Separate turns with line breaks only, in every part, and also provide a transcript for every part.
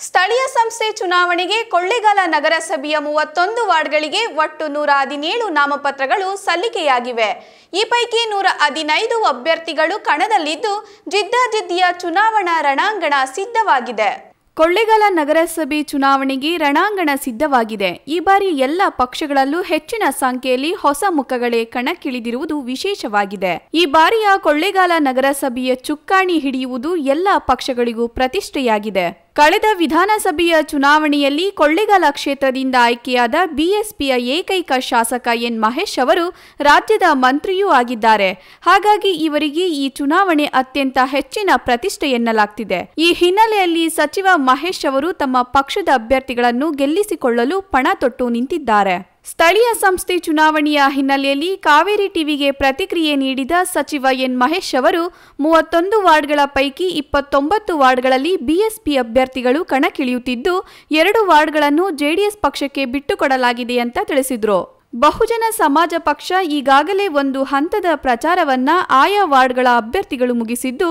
ಸ್ಥಳೀಯ ಸಂಸ್ಥೆ ಚುನಾವಣೆಗೆ ಕೊಳ್ಳೇಗಾಲ ನಗರಸಭೆಯ ಮೂವತ್ತೊಂದು ವಾರ್ಡ್ಗಳಿಗೆ ಒಟ್ಟು ನೂರ ಹದಿನೇಳು ನಾಮಪತ್ರಗಳು ಸಲ್ಲಿಕೆಯಾಗಿವೆ. ಈ ಪೈಕಿ ನೂರ ಹದಿನೈದು ಅಭ್ಯರ್ಥಿಗಳು ಕಣದಲ್ಲಿದ್ದು ಜಿದ್ದಾಜಿದ್ದಿಯ ಚುನಾವಣಾ ರಣಾಂಗಣ ಸಿದ್ಧವಾಗಿದೆ. ಕೊಳ್ಳೇಗಾಲ ನಗರಸಭೆ ಚುನಾವಣೆಗೆ ರಣಾಂಗಣ ಸಿದ್ಧವಾಗಿದೆ. ಈ ಬಾರಿ ಎಲ್ಲ ಪಕ್ಷಗಳಲ್ಲೂ ಹೆಚ್ಚಿನ ಸಂಖ್ಯೆಯಲ್ಲಿ ಹೊಸ ಮುಖಗಳೇ ಕಣಕ್ಕಿಳಿದಿರುವುದು ವಿಶೇಷವಾಗಿದೆ. ಈ ಬಾರಿಯ ಕೊಳ್ಳೇಗಾಲ ನಗರಸಭೆಯ ಚುಕ್ಕಾಣಿ ಹಿಡಿಯುವುದು ಎಲ್ಲ ಪಕ್ಷಗಳಿಗೂ ಪ್ರತಿಷ್ಠೆಯಾಗಿದೆ. ಕಳೆದ ವಿಧಾನಸಭೆಯ ಚುನಾವಣೆಯಲ್ಲಿ ಕೊಳ್ಳೇಗಾಲ ಕ್ಷೇತ್ರದಿಂದ ಆಯ್ಕೆಯಾದ ಬಿಎಸ್ಪಿಯ ಏಕೈಕ ಶಾಸಕ ಎನ್ ಮಹೇಶ್ ಅವರು ರಾಜ್ಯದ ಮಂತ್ರಿಯೂ ಆಗಿದ್ದಾರೆ. ಹಾಗಾಗಿ ಇವರಿಗೆ ಈ ಚುನಾವಣೆ ಅತ್ಯಂತ ಹೆಚ್ಚಿನ ಪ್ರತಿಷ್ಠೆ ಎನ್ನಲಾಗ್ತಿದೆ. ಈ ಹಿನ್ನೆಲೆಯಲ್ಲಿ ಸಚಿವ ಮಹೇಶ್ ಅವರು ತಮ್ಮ ಪಕ್ಷದ ಅಭ್ಯರ್ಥಿಗಳನ್ನು ಗೆಲ್ಲಿಸಿಕೊಳ್ಳಲು ಪಣ ತೊಟ್ಟು ನಿಂತಿದ್ದಾರೆ. ಸ್ಥಳೀಯ ಸಂಸ್ಥೆ ಚುನಾವಣೆಯ ಹಿನ್ನೆಲೆಯಲ್ಲಿ ಕಾವೇರಿ ಟಿವಿಗೆ ಪ್ರತಿಕ್ರಿಯೆ ನೀಡಿದ ಸಚಿವ ಎನ್ ಮಹೇಶ್ ಅವರು, ಮೂವತ್ತೊಂದು ವಾರ್ಡ್ಗಳ ಪೈಕಿ ಇಪ್ಪತ್ತೊಂಬತ್ತು ವಾರ್ಡ್ಗಳಲ್ಲಿ ಬಿಎಸ್ಪಿ ಅಭ್ಯರ್ಥಿಗಳು ಕಣಕ್ಕಿಳಿಯುತ್ತಿದ್ದು, ಎರಡು ವಾರ್ಡ್ಗಳನ್ನು ಜೆಡಿಎಸ್ ಪಕ್ಷಕ್ಕೆ ಬಿಟ್ಟುಕೊಡಲಾಗಿದೆ ಅಂತ ತಿಳಿಸಿದ್ರು. ಬಹುಜನ ಸಮಾಜ ಪಕ್ಷ ಈಗಾಗಲೇ ಒಂದು ಹಂತದ ಪ್ರಚಾರವನ್ನ ಆಯಾ ವಾರ್ಡ್ಗಳ ಅಭ್ಯರ್ಥಿಗಳು ಮುಗಿಸಿದ್ದು,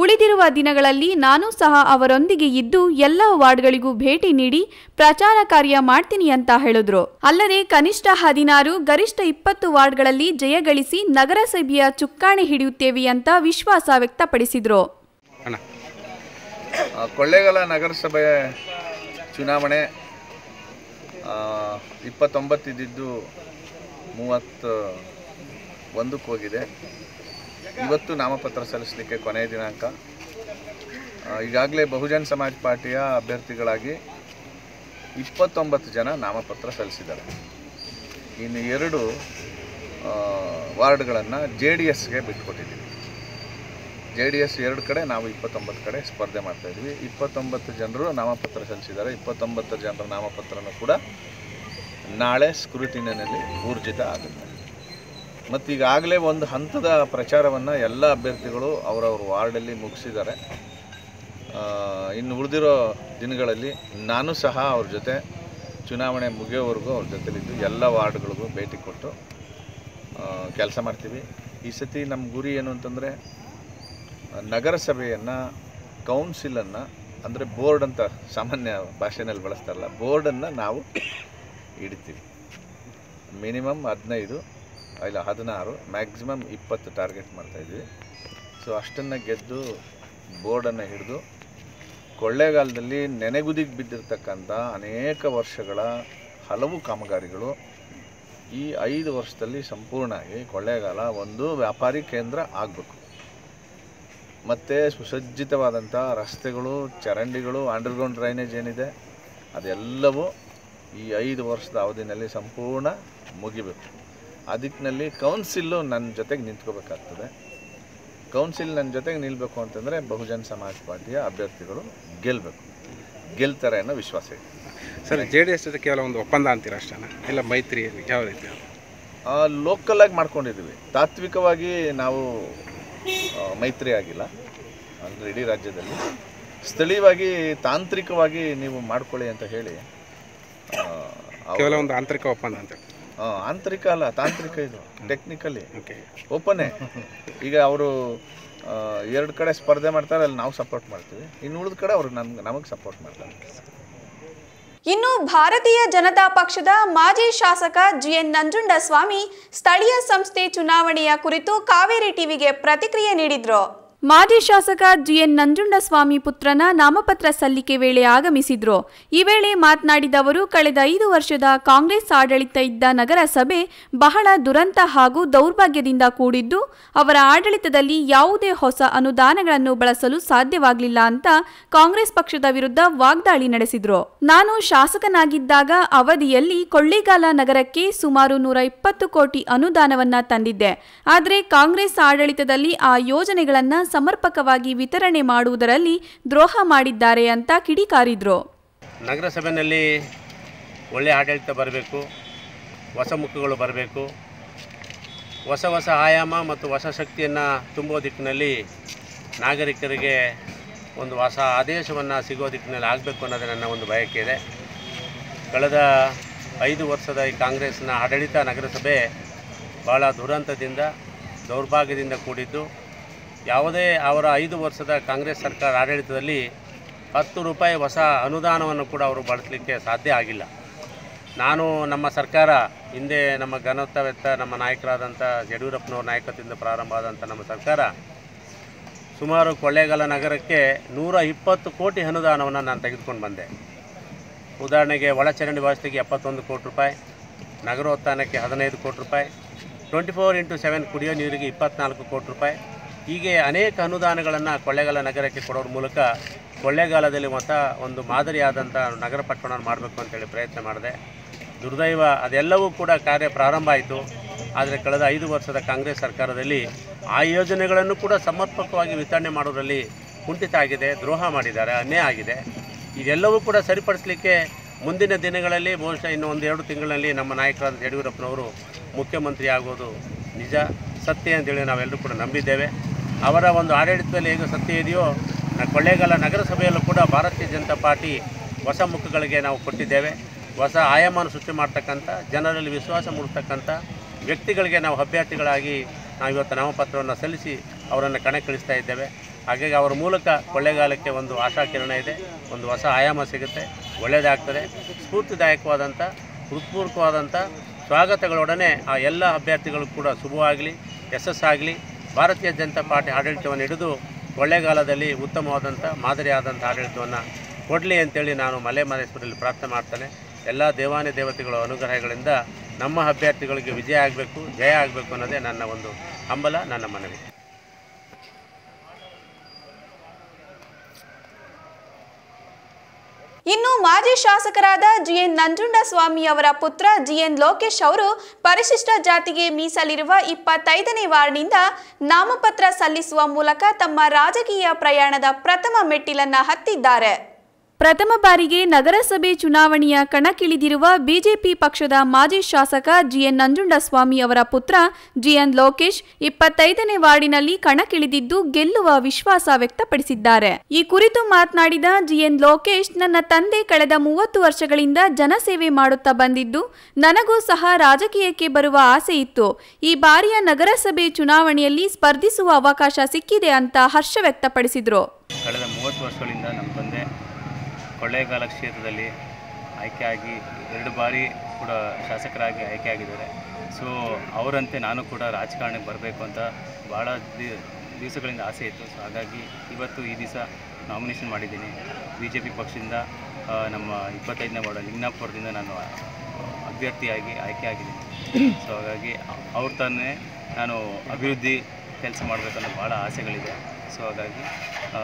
ಉಳಿದಿರುವ ದಿನಗಳಲ್ಲಿ ನಾನು ಸಹ ಅವರೊಂದಿಗೆ ಇದ್ದು ಎಲ್ಲ ವಾರ್ಡ್ಗಳಿಗೂ ಭೇಟಿ ನೀಡಿ ಪ್ರಚಾರ ಕಾರ್ಯ ಮಾಡ್ತೀನಿ ಅಂತ ಹೇಳಿದ್ರು. ಅಲ್ಲದೆ ಕನಿಷ್ಠ ಹದಿನಾರು, ಗರಿಷ್ಠ ಇಪ್ಪತ್ತು ವಾರ್ಡ್ಗಳಲ್ಲಿ ಜಯಗಳಿಸಿ ನಗರಸಭೆಯ ಚುಕ್ಕಾಣಿ ಹಿಡಿಯುತ್ತೇವೆ ಅಂತ ವಿಶ್ವಾಸ ವ್ಯಕ್ತಪಡಿಸಿದ್ರು.
ಕೊಳ್ಳೇಗಾಲ ನಗರಸಭೆ ಚುನಾವಣೆ ಆ, ಇದ್ದಿದ್ದು ಮೂವತ್ತ ಒಂದಕ್ಕೆ ಹೋಗಿದೆ. ಇವತ್ತು ನಾಮಪತ್ರ ಸಲ್ಲಿಸಲಿಕ್ಕೆ ಕೊನೆಯ ದಿನಾಂಕ. ಈಗಾಗಲೇ ಬಹುಜನ್ ಸಮಾಜ್ ಪಾರ್ಟಿಯ ಅಭ್ಯರ್ಥಿಗಳಾಗಿ ಇಪ್ಪತ್ತೊಂಬತ್ತು ಜನ ನಾಮಪತ್ರ ಸಲ್ಲಿಸಿದ್ದಾರೆ. ಇನ್ನು ಎರಡು ವಾರ್ಡ್ಗಳನ್ನು ಜೆ ಡಿ ಎಸ್ಗೆ ಬಿಟ್ಕೊಟ್ಟಿದ್ದೀವಿ. ಜೆ ಡಿ ಎಸ್ ಎರಡು ಕಡೆ, ನಾವು ಇಪ್ಪತ್ತೊಂಬತ್ತು ಕಡೆ ಸ್ಪರ್ಧೆ ಮಾಡ್ತಾಯಿದ್ವಿ ಇಪ್ಪತ್ತೊಂಬತ್ತು ಜನರು ನಾಮಪತ್ರ ಸಲ್ಲಿಸಿದ್ದಾರೆ. ಇಪ್ಪತ್ತೊಂಬತ್ತು ಜನರ ನಾಮಪತ್ರನೂ ಕೂಡ ನಾಳೆ ಸ್ಕ್ರೂಟಿನಲ್ಲಿ ಊರ್ಜಿತ ಆಗುತ್ತೆ. ಮತ್ತು ಈಗಾಗಲೇ ಒಂದು ಹಂತದ ಪ್ರಚಾರವನ್ನು ಎಲ್ಲ ಅಭ್ಯರ್ಥಿಗಳು ಅವರವ್ರ ವಾರ್ಡಲ್ಲಿ ಮುಗಿಸಿದ್ದಾರೆ. ಇನ್ನು ಉಳಿದಿರೋ ದಿನಗಳಲ್ಲಿ ನಾನು ಸಹ ಅವ್ರ ಜೊತೆ, ಚುನಾವಣೆ ಮುಗಿಯೋವರೆಗೂ ಅವ್ರ ಜೊತೆಲಿದ್ದು ಎಲ್ಲ ವಾರ್ಡ್ಗಳಿಗೂ ಭೇಟಿ ಕೊಟ್ಟು ಕೆಲಸ ಮಾಡ್ತೀವಿ. ಈ ಸತಿ ನಮ್ಮ ಗುರಿ ಏನು ಅಂತಂದರೆ ನಗರಸಭೆಯನ್ನು, ಕೌನ್ಸಿಲನ್ನು, ಅಂದರೆ ಬೋರ್ಡ್ ಅಂತ ಸಾಮಾನ್ಯ ಭಾಷೆನಲ್ಲಿ ಬಳಸ್ತಾರಲ್ಲ, ಬೋರ್ಡನ್ನು ನಾವು ಇಡ್ತೀವಿ. ಮಿನಿಮಮ್ ಹದಿನೈದು, ಇಲ್ಲ ಹದಿನಾರು, ಮ್ಯಾಕ್ಸಿಮಮ್ ಇಪ್ಪತ್ತು ಟಾರ್ಗೆಟ್ ಮಾಡ್ತಾಯಿದ್ವಿ ಸೊ ಅಷ್ಟನ್ನು ಗೆದ್ದು ಬೋರ್ಡನ್ನು ಹಿಡಿದು, ಕೊಳ್ಳೇಗಾಲದಲ್ಲಿ ನೆನೆಗುದಿಗೆ ಬಿದ್ದಿರ್ತಕ್ಕಂಥ ಅನೇಕ ವರ್ಷಗಳ ಹಲವು ಕಾಮಗಾರಿಗಳು ಈ ಐದು ವರ್ಷದಲ್ಲಿ ಸಂಪೂರ್ಣವಾಗಿ ಕೊಳ್ಳೇಗಾಲ ಒಂದು ವ್ಯಾಪಾರಿ ಕೇಂದ್ರ ಆಗಬೇಕು. ಮತ್ತು ಸುಸಜ್ಜಿತವಾದಂಥ ರಸ್ತೆಗಳು ಚರಂಡಿಗಳು ಅಂಡರ್ಗ್ರೌಂಡ್ ಡ್ರೈನೇಜ್ ಏನಿದೆ ಅದೆಲ್ಲವೂ ಈ ಐದು ವರ್ಷದ ಅವಧಿನಲ್ಲಿ ಸಂಪೂರ್ಣ ಮುಗಿಬೇಕು. ಅದಕ್ಕಿನಲ್ಲಿ ಕೌನ್ಸಿಲ್ಲು ನನ್ನ ಜೊತೆಗೆ ನಿಂತ್ಕೋಬೇಕಾಗ್ತದೆ. ಕೌನ್ಸಿಲ್ ನನ್ನ ಜೊತೆಗೆ ನಿಲ್ಲಬೇಕು ಅಂತಂದರೆ ಬಹುಜನ್ ಸಮಾಜ್ ಪಾರ್ಟಿಯ ಅಭ್ಯರ್ಥಿಗಳು ಗೆಲ್ಲಬೇಕು ಗೆಲ್ತಾರೆ ಅನ್ನೋ ವಿಶ್ವಾಸ ಇದೆ.
ಸರ್ ಜೆ ಡಿ ಎಸ್ ಜೊತೆ ಕೇವಲ ಒಂದು ಒಪ್ಪಂದ ಅಂತೀರ ಅಷ್ಟೇ ಇಲ್ಲ ಮೈತ್ರಿ ಯಾವ ರೀತಿ?
ಲೋಕಲಾಗಿ ಮಾಡ್ಕೊಂಡಿದ್ದೀವಿ. ತಾತ್ವಿಕವಾಗಿ ನಾವು ಮೈತ್ರಿ ಆಗಿಲ್ಲ. ಅಂದರೆ ಇಡೀ ರಾಜ್ಯದಲ್ಲಿ. ಸ್ಥಳೀಯವಾಗಿ ತಾಂತ್ರಿಕವಾಗಿ ನೀವು ಮಾಡ್ಕೊಳ್ಳಿ ಅಂತ ಹೇಳಿ
ಕೇವಲ ಒಂದು ಆಂತರಿಕ ಒಪ್ಪಂದ ಅಂತ
ಆಂತರಿಕ ಅಲ್ಲ ತಾಂತ್ರಿಕ ಇದು ಟೆಕ್ನಿಕಲಿ ಓಪನ್ನೇ ಈಗ ಅವರು ಎರಡು ಕಡೆ ಸ್ಪರ್ಧೆ ಮಾಡ್ತಾರೆ ಅಲ್ಲಿ ನಾವು ಸಪೋರ್ಟ್ ಮಾಡ್ತೀವಿ. ಇನ್ನು ಉಳಿದ ಕಡೆ ಅವ್ರು ನಮ್ಗೆ ನಮಗೆ ಸಪೋರ್ಟ್ ಮಾಡ್ತಾರೆ.
ಇನ್ನು ಭಾರತೀಯ ಜನತಾ ಪಕ್ಷದ ಮಾಜಿ ಶಾಸಕ ಜಿಎನ್ ನಂಜುಂಡಸ್ವಾಮಿ ಸ್ಥಳೀಯ ಸಂಸ್ಥೆ ಚುನಾವಣೆಯ ಕುರಿತು ಕಾವೇರಿ ಟಿವಿಗೆ ಪ್ರತಿಕ್ರಿಯೆ ನೀಡಿದ್ರು. ಮಾಜಿ ಶಾಸಕ ಜಿಎನ್ ನಂಜುಂಡಸ್ವಾಮಿ ಪುತ್ರನ ನಾಮಪತ್ರ ಸಲ್ಲಿಕೆ ವೇಳೆ ಆಗಮಿಸಿದ್ರು. ಈ ವೇಳೆ ಮಾತನಾಡಿದ ಅವರು, ಕಳೆದ ಐದು ವರ್ಷದ ಕಾಂಗ್ರೆಸ್ ಆಡಳಿತ ಇದ್ದ ನಗರಸಭೆ ಬಹಳ ದುರಂತ ಹಾಗೂ ದೌರ್ಭಾಗ್ಯದಿಂದ ಕೂಡಿದ್ದು, ಅವರ ಆಡಳಿತದಲ್ಲಿ ಯಾವುದೇ ಹೊಸ ಅನುದಾನಗಳನ್ನು ಬಳಸಲು ಸಾಧ್ಯವಾಗಲಿಲ್ಲ ಅಂತ ಕಾಂಗ್ರೆಸ್ ಪಕ್ಷದ ವಿರುದ್ಧ ವಾಗ್ದಾಳಿ ನಡೆಸಿದ್ರು. ನಾನು ಶಾಸಕನಾಗಿದ್ದಾಗ ಅವಧಿಯಲ್ಲಿ ಕೊಳ್ಳೇಗಾಲ ನಗರಕ್ಕೆ ಸುಮಾರು ನೂರ ಇಪ್ಪತ್ತು ಕೋಟಿ ಅನುದಾನವನ್ನ ತಂದಿದ್ದೆ. ಆದರೆ ಕಾಂಗ್ರೆಸ್ ಆಡಳಿತದಲ್ಲಿ ಆ ಯೋಜನೆಗಳನ್ನ ಸಮರ್ಪಕವಾಗಿ ವಿತರಣೆ ಮಾಡುವುದರಲ್ಲಿ ದ್ರೋಹ ಮಾಡಿದ್ದಾರೆ ಅಂತ ಕಿಡಿಕಾರಿದ್ರು.
ನಗರಸಭೆಯಲ್ಲಿ ಒಳ್ಳೆಯ ಆಡಳಿತ ಬರಬೇಕು, ಹೊಸ ಮುಖಗಳು ಬರಬೇಕು. ಹೊಸ ಹೊಸ ಆಯಾಮ ಮತ್ತು ಹೊಸ ಶಕ್ತಿಯನ್ನು ತುಂಬೋ ದಿಕ್ಕಿನಲ್ಲಿ ನಾಗರಿಕರಿಗೆ ಒಂದು ಹೊಸ ಆದೇಶವನ್ನು ಸಿಗೋ ದಿಕ್ಕಿನಲ್ಲಿ ಆಗಬೇಕು ಅನ್ನೋದು ನನ್ನ ಒಂದು ಬಯಕೆ ಇದೆ. ಕಳೆದ ಐದು ವರ್ಷದ ಈ ಕಾಂಗ್ರೆಸ್ನ ಆಡಳಿತ ನಗರಸಭೆ ಭಾಳ ದುರಂತದಿಂದ, ದೌರ್ಭಾಗ್ಯದಿಂದ ಕೂಡಿದ್ದು. ಯಾವುದೇ ಅವರ ಐದು ವರ್ಷದ ಕಾಂಗ್ರೆಸ್ ಸರ್ಕಾರ ಆಡಳಿತದಲ್ಲಿ ಹತ್ತು ರೂಪಾಯಿ ಹೊಸ ಅನುದಾನವನ್ನು ಕೂಡ ಅವರು ಬಳಸಲಿಕ್ಕೆ ಸಾಧ್ಯ ಆಗಿಲ್ಲ. ನಾನು ನಮ್ಮ ಸರ್ಕಾರ, ಹಿಂದೆ ನಮ್ಮ ಘನತ್ವವೆತ್ತ ನಮ್ಮ ನಾಯಕರಾದಂಥ ಯಡಿಯೂರಪ್ಪನವ್ರ ನಾಯಕತ್ವದಿಂದ ಪ್ರಾರಂಭ ಆದಂಥ ನಮ್ಮ ಸರ್ಕಾರ, ಸುಮಾರು ಕೊಳ್ಳೇಗಾಲ ನಗರಕ್ಕೆ ನೂರ ಇಪ್ಪತ್ತು ಕೋಟಿ ಅನುದಾನವನ್ನು ನಾನು ತೆಗೆದುಕೊಂಡು ಬಂದೆ. ಉದಾಹರಣೆಗೆ ಒಳಚರಂಡಿ ವ್ಯವಸ್ಥೆಗೆ ಎಪ್ಪತ್ತೊಂದು ಕೋಟಿ ರೂಪಾಯಿ, ನಗರೋತ್ಥಾನಕ್ಕೆ ಹದಿನೈದು ಕೋಟಿ ರೂಪಾಯಿ, ಟ್ವೆಂಟಿ ಫೋರ್ ಇಂಟು ಸೆವೆನ್ ಕುಡಿಯೋ ನೀರಿಗೆ ಇಪ್ಪತ್ನಾಲ್ಕು ಕೋಟಿ ರೂಪಾಯಿ ಹೀಗೆ ಅನೇಕ ಅನುದಾನಗಳನ್ನು ಕೊಳ್ಳೇಗಾಲ ನಗರಕ್ಕೆ ಕೊಡೋದ್ರ ಮೂಲಕ ಕೊಳ್ಳೇಗಾಲದಲ್ಲಿ ಮತ ಒಂದು ಮಾದರಿಯಾದಂಥ ನಗರ ಪಟ್ಟಣವನ್ನು ಮಾಡಬೇಕು ಅಂತೇಳಿ ಪ್ರಯತ್ನ ಮಾಡಿದೆ. ದುರ್ದೈವ ಅದೆಲ್ಲವೂ ಕೂಡ ಕಾರ್ಯ ಪ್ರಾರಂಭ ಆಯಿತು. ಆದರೆ ಕಳೆದ ಐದು ವರ್ಷದ ಕಾಂಗ್ರೆಸ್ ಸರ್ಕಾರದಲ್ಲಿ ಆ ಯೋಜನೆಗಳನ್ನು ಕೂಡ ಸಮರ್ಪಕವಾಗಿ ವಿತರಣೆ ಮಾಡೋದರಲ್ಲಿ ಕುಂಠಿತ ಆಗಿದೆ, ದ್ರೋಹ ಮಾಡಿದ್ದಾರೆ, ಅನ್ಯಾಯ ಆಗಿದೆ. ಇದೆಲ್ಲವೂ ಕೂಡ ಸರಿಪಡಿಸಲಿಕ್ಕೆ ಮುಂದಿನ ದಿನಗಳಲ್ಲಿ ಬಹುಶಃ ಇನ್ನು ಒಂದು ಎರಡು ತಿಂಗಳಲ್ಲಿ ನಮ್ಮ ನಾಯಕರಾದ ಯಡಿಯೂರಪ್ಪನವರು ಮುಖ್ಯಮಂತ್ರಿ ಆಗೋದು ನಿಜ, ಸತ್ಯ ಅಂತೇಳಿ ನಾವೆಲ್ಲರೂ ಕೂಡ ನಂಬಿದ್ದೇವೆ. ಅವರ ಒಂದು ಆಡಳಿತದಲ್ಲಿ ಹೇಗೆ ಸತ್ಯ ಇದೆಯೋ ಕೊಳ್ಳೇಗಾಲ ನಗರಸಭೆಯಲ್ಲೂ ಕೂಡ ಭಾರತೀಯ ಜನತಾ ಪಾರ್ಟಿ ಹೊಸ ಮುಖಗಳಿಗೆ ನಾವು ಕೊಟ್ಟಿದ್ದೇವೆ. ಹೊಸ ಆಯಾಮನ ಸೃಷ್ಟಿ ಮಾಡ್ತಕ್ಕಂಥ, ಜನರಲ್ಲಿ ವಿಶ್ವಾಸ ಮೂಡಿಸ್ತಕ್ಕಂಥ ವ್ಯಕ್ತಿಗಳಿಗೆ ನಾವು ಅಭ್ಯರ್ಥಿಗಳಾಗಿ ನಾವು ಇವತ್ತು ನಾಮಪತ್ರವನ್ನು ಸಲ್ಲಿಸಿ ಅವರನ್ನು ಕಣಕ್ಕಿಳಿಸ್ತಾ ಇದ್ದೇವೆ. ಹಾಗಾಗಿ ಅವರ ಮೂಲಕ ಕೊಳ್ಳೇಗಾಲಕ್ಕೆ ಒಂದು ಆಶಾಕಿರಣ ಇದೆ, ಒಂದು ಹೊಸ ಆಯಾಮ ಸಿಗುತ್ತೆ, ಒಳ್ಳೆಯದಾಗ್ತದೆ. ಸ್ಫೂರ್ತಿದಾಯಕವಾದಂಥ, ಹೃತ್ಪೂರ್ವಕವಾದಂಥ ಸ್ವಾಗತಗಳೊಡನೆ ಆ ಎಲ್ಲ ಅಭ್ಯರ್ಥಿಗಳು ಕೂಡ ಶುಭವಾಗಲಿ, ಯಶಸ್ಸಾಗಲಿ. ಭಾರತೀಯ ಜನತಾ ಪಾರ್ಟಿ ಆಡಳಿತವನ್ನು ಹಿಡಿದು ಒಳ್ಳೆಗಾಲದಲ್ಲಿ ಉತ್ತಮವಾದಂಥ ಮಾದರಿಯಾದಂಥ ಆಡಳಿತವನ್ನು ಕೊಡಲಿ ಅಂತೇಳಿ ನಾನು ಮಲೆ ಮಹದೇಶ್ವರಲ್ಲಿ ಪ್ರಾರ್ಥನೆ ಮಾಡ್ತೇನೆ. ಎಲ್ಲ ದೇವಾನಿ ದೇವತೆಗಳ ಅನುಗ್ರಹಗಳಿಂದ ನಮ್ಮ ಅಭ್ಯರ್ಥಿಗಳಿಗೆ ವಿಜಯ ಆಗಬೇಕು, ಜಯ ಆಗಬೇಕು ಅನ್ನೋದೇ ನನ್ನ ಒಂದು ಹಂಬಲ, ನನ್ನ ಮನವಿ
ಇನ್ನು ಮಾಜಿ ಶಾಸಕರಾದ ಜಿಎನ್ ನಂಜುಂಡಸ್ವಾಮಿ ಅವರ ಪುತ್ರ ಜಿಎನ್ ಲೋಕೇಶ್ ಅವರು ಪರಿಶಿಷ್ಟ ಜಾತಿಗೆ ಮೀಸಲಿರುವ ಇಪ್ಪತ್ತೈದನೇ ವಾರ್ಡ್ನಿಂದ ನಾಮಪತ್ರ ಸಲ್ಲಿಸುವ ಮೂಲಕ ತಮ್ಮ ರಾಜಕೀಯ ಪ್ರಯಾಣದ ಪ್ರಥಮ ಮೆಟ್ಟಿಲನ್ನ ಹತ್ತಿದ್ದಾರೆ. ಪ್ರಥಮ ಬಾರಿಗೆ ನಗರಸಭೆ ಚುನಾವಣೆಯ ಕಣಕ್ಕಿಳಿದಿರುವ ಬಿಜೆಪಿ ಪಕ್ಷದ ಮಾಜಿ ಶಾಸಕ ಜಿಎನ್ ನಂಜುಂಡಸ್ವಾಮಿ ಅವರ ಪುತ್ರ ಜಿಎನ್ ಲೋಕೇಶ್ ಇಪ್ಪತ್ತೈದನೇ ವಾರ್ಡಿನಲ್ಲಿ ಕಣಕ್ಕಿಳಿದಿದ್ದು ಗೆಲ್ಲುವ ವಿಶ್ವಾಸ ವ್ಯಕ್ತಪಡಿಸಿದ್ದಾರೆ. ಈ ಕುರಿತು ಮಾತನಾಡಿದ ಜಿಎನ್ ಲೋಕೇಶ್, ನನ್ನ ತಂದೆ ಕಳೆದ ಮೂವತ್ತು ವರ್ಷಗಳಿಂದ ಜನಸೇವೆ ಮಾಡುತ್ತಾ ಬಂದಿದ್ದು, ನನಗೂ ಸಹ ರಾಜಕೀಯಕ್ಕೆ ಬರುವ ಆಸೆ ಇತ್ತು. ಈ ಬಾರಿಯ ನಗರಸಭೆ ಚುನಾವಣೆಯಲ್ಲಿ ಸ್ಪರ್ಧಿಸುವ ಅವಕಾಶ ಸಿಕ್ಕಿದೆ ಅಂತ ಹರ್ಷ ವ್ಯಕ್ತಪಡಿಸಿದರು.
ಕಳೆದ ಮೂವತ್ತು ವರ್ಷಗಳಿಂದ ನಮ್ಮ ಕೊಳ್ಳೇಗಾಲ ಕ್ಷೇತ್ರದಲ್ಲಿ ಆಯ್ಕೆಯಾಗಿ ಎರಡು ಬಾರಿ ಕೂಡ ಶಾಸಕರಾಗಿ ಆಯ್ಕೆಯಾಗಿದ್ದಾರೆ ಸೊ ಅವರಂತೆ ನಾನು ಕೂಡ ರಾಜಕಾರಣಕ್ಕೆ ಬರಬೇಕು ಅಂತ ಭಾಳ ದಿವಸಗಳಿಂದ ಆಸೆ ಇತ್ತು. ಸೊ ಹಾಗಾಗಿ ಇವತ್ತು ಈ ದಿವಸ ನಾಮಿನೇಷನ್ ಮಾಡಿದ್ದೀನಿ. ಬಿ ಜೆ ಪಿ ಪಕ್ಷದಿಂದ ನಮ್ಮ ಇಪ್ಪತ್ತೈದನೇ ವಾರ್ಡ್, ಲಿಂಗನಾಪುರದಿಂದ ನಾನು ಅಭ್ಯರ್ಥಿಯಾಗಿ ಆಯ್ಕೆಯಾಗಿದ್ದೀನಿ ಸೊ ಹಾಗಾಗಿ ಅವ್ರ ತಾನೇ ನಾನು ಅಭಿವೃದ್ಧಿ ಕೆಲಸ ಮಾಡಬೇಕನ್ನೋ ಭಾಳ ಆಸೆಗಳಿದೆ. ಸೊ ಹಾಗಾಗಿ ಆ,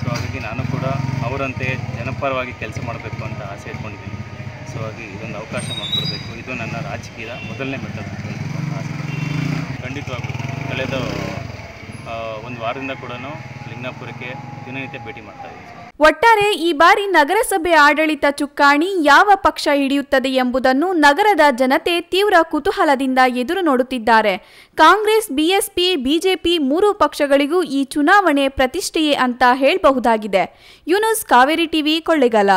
ಸೊ ಹಾಗಾಗಿ ನಾನು ಕೂಡ ಅವರಂತೆ ಜನಪರವಾಗಿ ಕೆಲಸ ಮಾಡಬೇಕು ಅಂತ ಆಸೆ ಇಟ್ಕೊಂಡಿದ್ದೀನಿ. ಸೊ ಹಾಗೆ ಇದೊಂದು ಅವಕಾಶ ಮಾಡಿಕೊಡ್ಬೇಕು. ಇದು ನನ್ನ ರಾಜಕೀಯದ ಮೊದಲನೇ ಮೆಟ್ಟ ಅಂತ ಆಸೆ ಖಂಡಿತವಾಗ್ಲೂ ಕಳೆದ ಒಂದು ವಾರದಿಂದ ಕೂಡ ಲಿಂಗನಾಪುರಕ್ಕೆ ದಿನನಿತ್ಯ ಭೇಟಿ ಮಾಡ್ತಾ ಇದ್ದೀನಿ.
ಒಟ್ಟಾರೆ ಈ ಬಾರಿ ನಗರಸಭೆ ಆಡಳಿತ ಚುಕ್ಕಾಣಿ ಯಾವ ಪಕ್ಷ ಹಿಡಿಯುತ್ತದೆ ಎಂಬುದನ್ನು ನಗರದ ಜನತೆ ತೀವ್ರ ಕುತೂಹಲದಿಂದ ಎದುರು ನೋಡುತ್ತಿದ್ದಾರೆ. ಕಾಂಗ್ರೆಸ್, ಬಿಎಸ್ಪಿ, ಬಿಜೆಪಿ ಮೂರು ಪಕ್ಷಗಳಿಗೂ ಈ ಚುನಾವಣೆ ಪ್ರತಿಷ್ಠೆಯೇ ಅಂತ ಹೇಳಬಹುದಾಗಿದೆ. ಯುನುಸ್ ಕಾವೇರಿ ಟಿವಿ, ಕೊಳ್ಳೆಗಾಲ.